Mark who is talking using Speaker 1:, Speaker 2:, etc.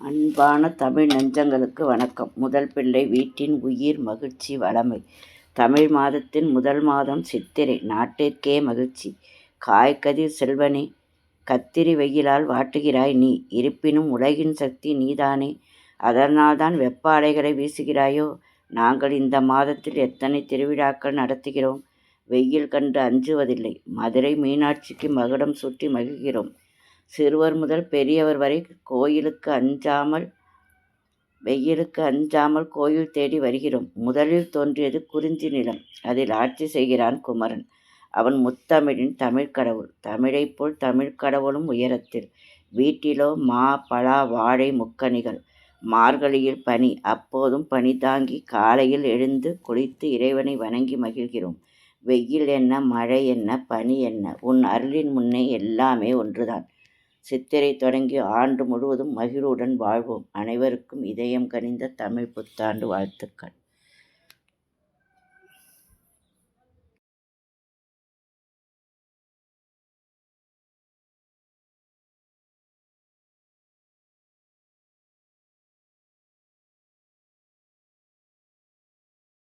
Speaker 1: அன்பான தமிழ் நெஞ்சங்களுக்கு வணக்கம். முதல் பிள்ளை வீட்டின் உயிர் மகிழ்ச்சி வளமை. தமிழ் மாதத்தின் முதல் மாதம் சித்திரை. நாட்டிற்கே மகிழ்ச்சி. காய்கதிர் செல்வனே கத்திரி வெயிலால் வாட்டுகிறாய் நீ. இருப்பினும் உலகின் சக்தி நீதானே. அதனால்தான் வெப்ப அலைகளை வீசுகிறாயோ? நாங்கள் இந்த மாதத்தில் எத்தனை திருவிழாக்கள் நடத்துகிறோம்? வெயில் கண்டு அஞ்சுவதில்லை. மதுரை மீனாட்சிக்கு மகுடம் சுற்றி மகிழ்கிறோம். சிறுவர் முதல் பெரியவர் வரை கோயிலுக்கு அஞ்சாமல் வெயிலுக்கு அஞ்சாமல் கோயில் தேடி வருகிறோம். முதலில் தோன்றியது குறிஞ்சி நிலம். அதில் ஆட்சி செய்கிறான் குமரன். அவன் முத்தமிழின் தமிழ் கடவுள். தமிழைப் போல் தமிழ் கடவுளும் உயரத்தில். வீட்டிலோ மா பலா வாழை முக்கணிகள். மார்கழியில் பனி. அப்போதும் பனி தாங்கி காலையில் எழுந்து குளித்து இறைவனை வணங்கி மகிழ்கிறோம். வெயில் என்ன மழை என்ன பனி என்ன? உன் அருளின் முன்னே எல்லாமே ஒன்றுதான். சித்திரை தொடங்கி ஆண்டு முழுவதும் மகிழ்வுடன் வாழ்வோம். அனைவருக்கும் இதயம் கனிந்த தமிழ் புத்தாண்டு வாழ்த்துக்கள்.